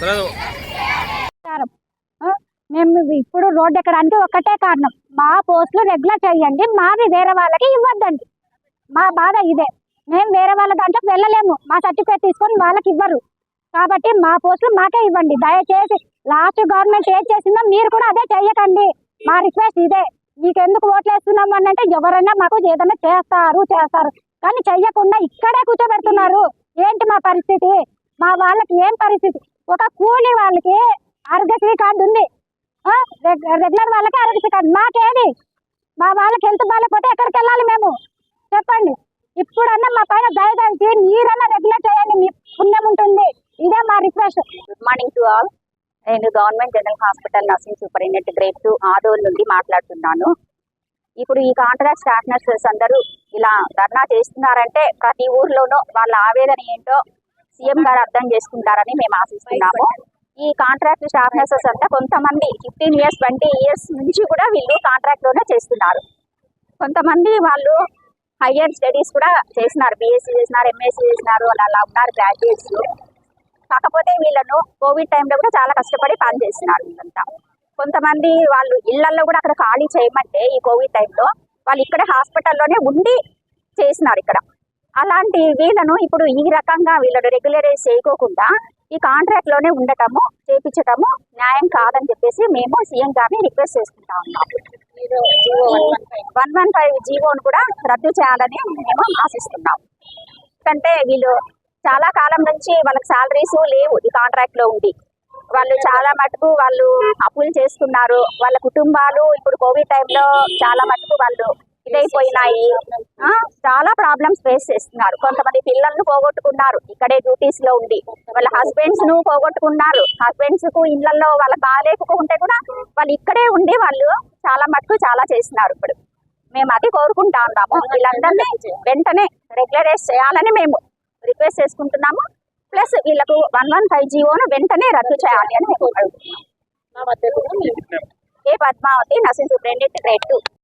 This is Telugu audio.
నమస్కారం. మేము ఇప్పుడు రోడ్డు ఎక్కడానికి ఒక్కటే కారణం. మా పోస్టులు రెగ్యులర్ చేయండి మావి వేరే వాళ్ళకి ఇవ్వద్దండి. మా బాధ ఇదే. మేము వేరే వాళ్ళ దాంట్లోకి వెళ్ళలేము. మా సర్టిఫికేట్ తీసుకొని వాళ్ళకి ఇవ్వరు. కాబట్టి మా పోస్టులు మాకే ఇవ్వండి. దయచేసి లాస్ట్ గవర్నమెంట్ ఏం చేసిందో మీరు కూడా అదే చెయ్యకండి. మా రిక్వెస్ట్ ఇదే. మీకు ఎందుకు ఓట్లు వేస్తున్నాము అని అంటే ఎవరైనా మాకు ఏదైనా చేస్తారు చేస్తారు. కానీ చెయ్యకుండా ఇక్కడే కూర్చోబెడుతున్నారు. ఏంటి మా పరిస్థితి? మా వాళ్ళకి ఏం పరిస్థితి? ఒక కూలి వాళ్ళకి ఆరోగ్యశ్రీ కార్డు ఉంది. రెగ్యులర్ వాళ్ళకి ఆరోగ్యశ్రీ కార్డు. మాకేది? మా వాళ్ళకి హెల్త్ బాగాలేకపోతే ఎక్కడికి వెళ్ళాలి మేము? చెప్పండి. ఇప్పుడన్నా మా పైన దయదానికి మీరన్నా రెగ్యులర్ చేయండి. మీ పుణ్యం ఉంటుంది. ఇదే మా request. Good morning to all నేను government general hospital nursing superintendent grade two ఆదోల్ నుండి మాట్లాడుతున్నాను. ఇప్పుడు ఈ కాంట్రాక్ట్ స్టాఫ్ నర్సెస్ అందరూ ఇలా ధర్నా చేస్తున్నారంటే ప్రతి ఊర్లోనూ వాళ్ళ ఆవేదన ఏంటో సీఎం గారు అర్థం చేసుకుంటారని మేము ఆశిస్తున్నాము. ఈ కాంట్రాక్ట్ స్టాఫ్ నర్సెస్ అంతా కొంతమంది ఫిఫ్టీన్ ఇయర్స్ ట్వంటీ ఇయర్స్ నుంచి కూడా వీళ్ళు కాంట్రాక్ట్లోనే చేస్తున్నారు. కొంతమంది వాళ్ళు హయ్యర్ స్టడీస్ కూడా చేసినారు బీఎస్సీ చేసినారు ఎంఎస్సీ చేసినారు అని అలా ఉన్నారు గ్రాడ్యుయేట్స్ కాకపోతే వీళ్ళను కోవిడ్ టైంలో కూడా చాలా కష్టపడి పని చేస్తున్నారు వీళ్ళంతా. కొంతమంది వాళ్ళు ఇళ్ళలో కూడా అక్కడ ఖాళీ చేయమంటే ఈ కోవిడ్ టైంలో వాళ్ళు ఇక్కడే హాస్పిటల్లోనే ఉండి చేసినారు ఇక్కడ. అలాంటి వీళ్ళను ఇప్పుడు ఈ రకంగా వీళ్ళను రెగ్యులరైజ్ చేయకోకుండా ఈ కాంట్రాక్ట్లోనే ఉండటము చేపించటము న్యాయం కాదని చెప్పేసి మేము సీఎం గారిని రిక్వెస్ట్ చేసుకుంటా ఉన్నాం. వన్ వన్ ఫైవ్ జీవోను కూడా రద్దు చేయాలని మేము ఆశిస్తున్నాం. ఎందుకంటే వీళ్ళు చాలా కాలం నుంచి వాళ్ళకి సాలరీస్ లేవు ఈ కాంట్రాక్ట్లో ఉండి. వాళ్ళు చాలా మటుకు వాళ్ళు అప్పులు చేస్తున్నారు. వాళ్ళ కుటుంబాలు ఇప్పుడు కోవిడ్ టైంలో చాలా మటుకు వాళ్ళు ఇదైపోయినాయి ఆ, చాలా ప్రాబ్లమ్స్ ఫేస్ చేస్తున్నారు. కొంతమంది పిల్లల్ని పోగొట్టుకున్నారు. ఇక్కడే డ్యూటీస్లో ఉండి. వాళ్ళ హస్బెండ్స్ను పోగొట్టుకున్నారు. హస్బెండ్స్కు ఇళ్ళలో వాళ్ళ బాగాలేకపోతే కూడా వాళ్ళు ఇక్కడే ఉండి వాళ్ళు చాలా మటుకు చాలా చేస్తున్నారు ఇప్పుడు. మేము అది కోరుకుంటా ఉన్నాము. వీళ్ళందరినీ వెంటనే రెగ్యులరైజ్ చేయాలని మేము రిక్వెస్ట్ చేసుకుంటున్నాము. ప్లస్ వీళ్ళకు వన్ వన్ ఫైవ్ జీవోను వెంటనే రద్దు చేయాలి అని మేము అడుగుతున్నాం A Padmavati nursing superintendent grade two